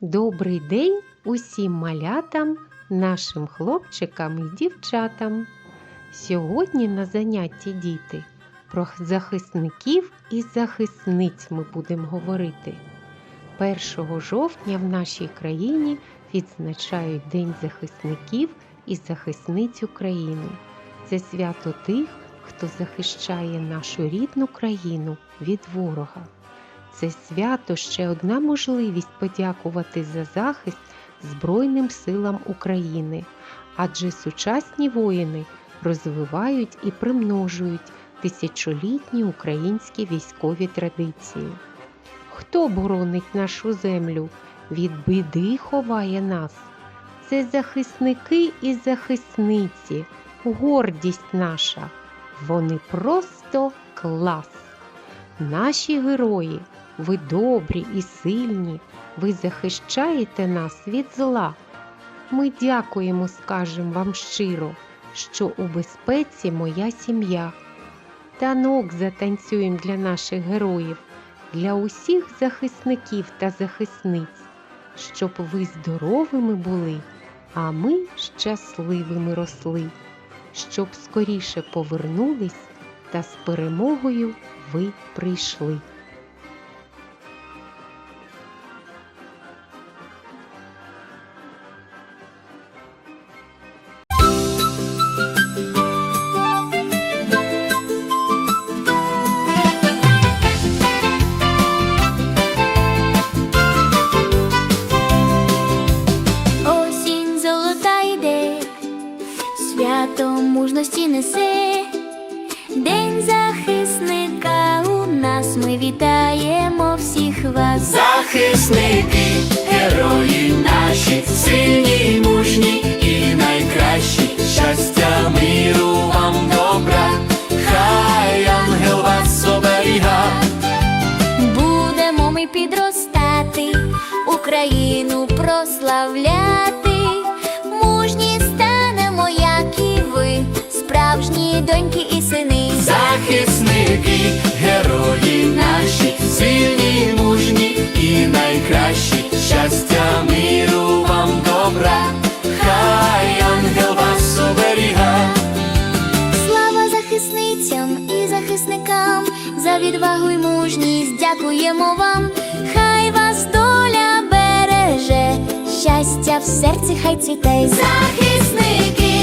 Добрий день усім малятам, нашим хлопчикам і дівчатам. Сьогодні на занятті діти про захисників і захисниць ми будемо говорити. 1 жовтня в нашій країні відзначають День захисників і захисниць України. Це свято тих, хто захищає нашу рідну країну від ворога. Це свято ще одна можливість подякувати за захист Збройним силам України, адже сучасні воїни розвивають і примножують тисячолітні українські військові традиції. Хто боронить нашу землю, від біди ховає нас? Це захисники і захисниці, гордість наша. Вони просто клас. Наші герої, ви добрі і сильні, ви захищаєте нас від зла. Ми дякуємо, скажемо вам щиро, що у безпеці моя сім'я. Танок затанцюємо для наших героїв, для усіх захисників та захисниць, щоб ви здоровими були, а ми щасливими росли, щоб скоріше повернулись та з перемогою ви прийшли. Мужності несе, День захисника у нас. Ми вітаємо всіх вас. Захисники, найкращі. Щастя, миру вам добра, хай ангел вас оберіга. Слава захисницям і захисникам за відвагу й мужність дякуємо вам. Хай вас доля береже, щастя в серці хай цвіте. Захисники,